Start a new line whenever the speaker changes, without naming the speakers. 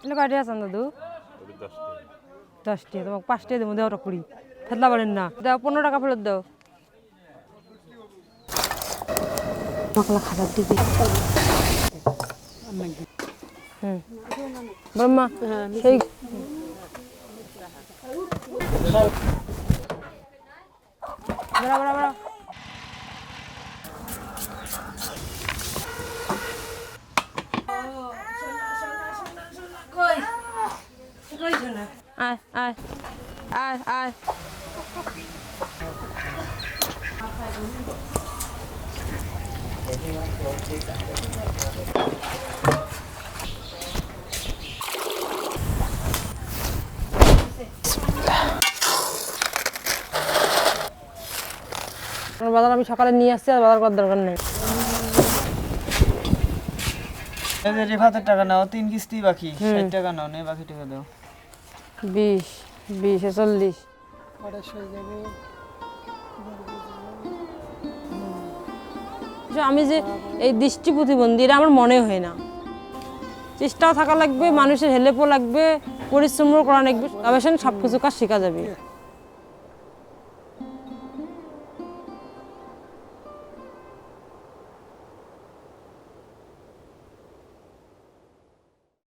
আসলে কয়টা আছেন দাদু দশটি। তোমাকে পাঁচটি দেবো দেওয়াটা কুড়ি ফেতলা পারেন না। দাও পনেরো টাকা ফেরত দাও। মকলা খাবার দিবি। হুম। ব্রহ্মা সেই বেড়া বেড়া বেড়া আয় আয় আয় আয়। আমার বাজার আমি সকালে নিয়ে আসছি আর বাজার করার দরকার নেই।
রেফাতের টাকা নাও তিন কিস্তি বাকি ষাট টাকা নাও নে বাকি টাকা দাও।
বিশ বিশে চল্লিশ আমি যে এই দৃষ্টি প্রতিবন্ধী এটা আমার মনে হয় না। চেষ্টাও থাকা লাগবে মানুষের হেল্পও লাগবে পরিশ্রমও করা লাগবে তবে সব কিছু কাজ শেখা যাবে।